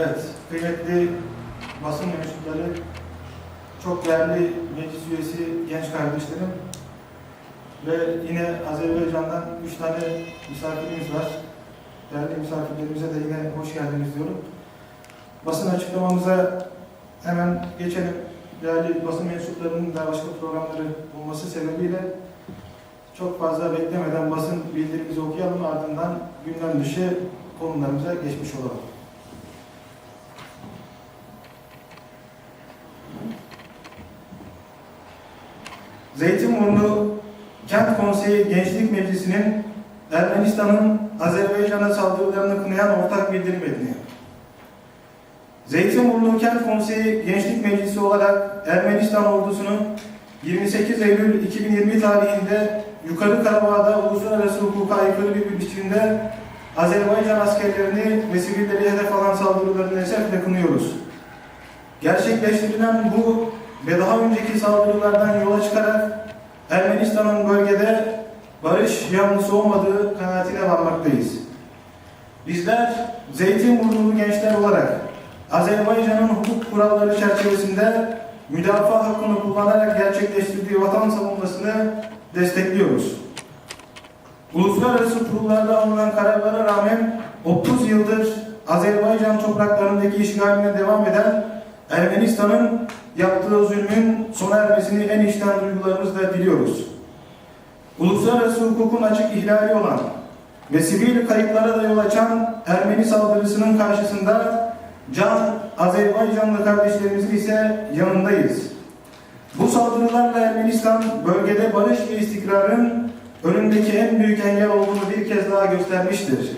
Evet, kıymetli basın mensupları, çok değerli meclis üyesi genç kardeşlerim ve yine Azerbaycan'dan üç tane misafirimiz var. Değerli misafirlerimize de yine hoş geldiniz diyorum. Basın açıklamamıza hemen geçelim. Değerli basın mensuplarının da başka programları olması sebebiyle çok fazla beklemeden basın bildirimizi okuyalım ardından gündem dışı konularımıza geçmiş olalım. Zeytinburnu Kent Konseyi Gençlik Meclisi'nin Ermenistan'ın Azerbaycan'a saldırılarını kınayan ortak bildirim metni. Zeytinburnu Kent Konseyi Gençlik Meclisi olarak Ermenistan ordusunun 28 Eylül 2020 tarihinde Yukarı Karabağ'da uluslararası hukuka aykırı bir biçimde Azerbaycan askerlerini ve sivilleri hedef alan saldırılarını esefle kınıyoruz. Gerçekleştirilen bu ve daha önceki saldırılardan yola çıkarak Ermenistan'ın bölgede barış yanlısı olmadığı kanaatine varmaktayız. Bizler Zeytinburnu gençler olarak Azerbaycan'ın hukuk kuralları çerçevesinde müdafaa hakkını kullanarak gerçekleştirdiği vatan savunmasını destekliyoruz. Uluslararası kurullarda alınan kararlara rağmen 30 yıldır Azerbaycan topraklarındaki işgaline devam eden Ermenistan'ın yaptığı zulmün sona ermesini en içten duygularımızla diliyoruz. Uluslararası hukukun açık ihlali olan ve sivil kayıplara da yol açan Ermeni saldırısının karşısında can Azerbaycanlı kardeşlerimizin ise yanındayız. Bu saldırılarla Ermenistan bölgede barış ve istikrarın önündeki en büyük engel olduğunu bir kez daha göstermiştir.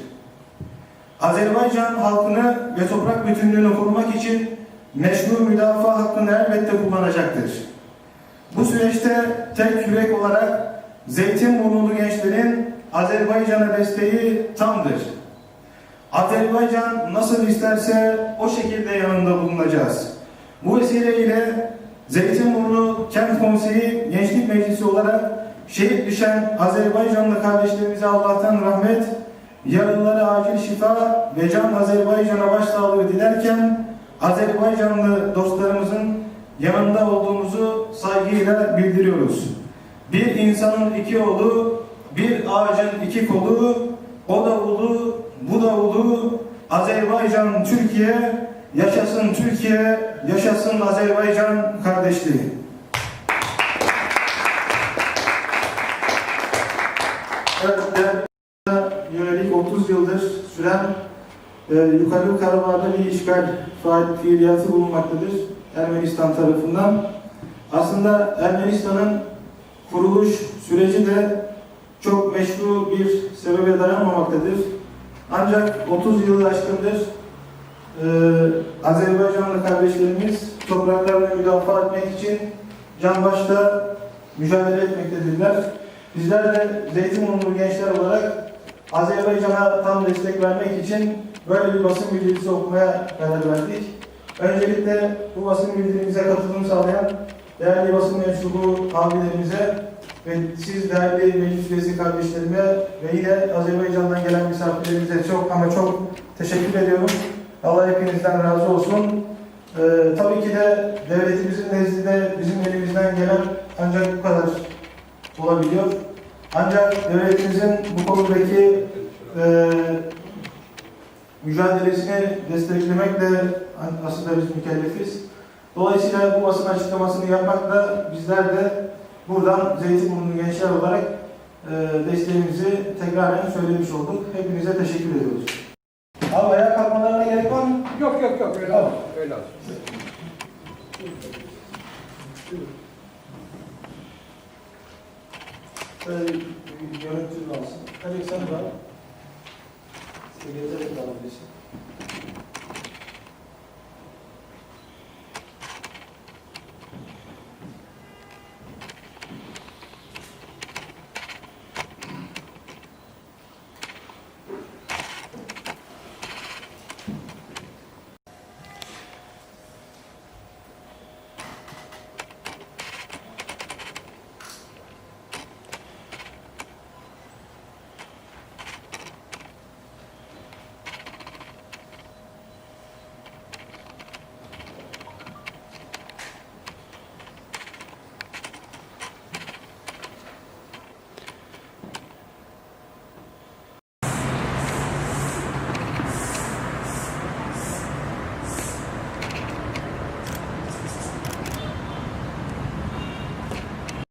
Azerbaycan halkını ve toprak bütünlüğünü korumak için meşru müdafaa hakkını elbette kullanacaktır. Bu süreçte tek yürek olarak Zeytinburnulu gençlerin Azerbaycan'a desteği tamdır. Azerbaycan nasıl isterse o şekilde yanında bulunacağız. Bu vesileyle Zeytinburnu Kent Konseyi Gençlik Meclisi olarak şehit düşen Azerbaycanlı kardeşlerimize Allah'tan rahmet, yaralılara acil şifa ve can Azerbaycan'a başsağlığı dilerken Azerbaycanlı dostlarımızın yanında olduğumuzu saygıyla bildiriyoruz. Bir insanın iki oğlu, bir ağacın iki kolu, o da ulu, bu da ulu, Azerbaycan, Türkiye, yaşasın Türkiye, yaşasın Azerbaycan kardeşliği. Evet, yönelik 30 yıldır süren e, Yukarı Karabağ'da bir işgal fiiliyatı bulunmaktadır Ermenistan tarafından. Aslında Ermenistan'ın kuruluş süreci de çok meşru bir sebebe dayanmamaktadır. Ancak 30 yılı aşkındır e, Azerbaycanlı kardeşlerimiz topraklarını müdafaa etmek için can başta mücadele etmektedirler. Bizler de Zeytinburnu gençler olarak Azerbaycan'a tam destek vermek için böyle bir basın bildirisi okumaya karar verdik. Öncelikle bu basın bildirimize katılım sağlayan değerli basın mensubu abilerimize ve siz değerli meclis üyesi kardeşlerime ve yine Azerbaycan'dan gelen misafirlerimize çok ama çok teşekkür ediyorum. Allah hepinizden razı olsun. Ee, tabii ki de devletimizin nezdinde bizim elimizden gelen ancak bu kadar olabiliyor. Ancak devletimizin bu konudaki e, mücadelesini desteklemekle aslında biz mükellefiz. Dolayısıyla bu basın açıklamasını yapmakla bizler de buradan Zeytinburnu gençler olarak e, desteğimizi tekraren söylemiş olduk. Hepinize teşekkür ediyoruz. Abi ayağa kalkmalarına gerek var mı? Yok yok yok öyle olsun. Öyle olsun. Şöyle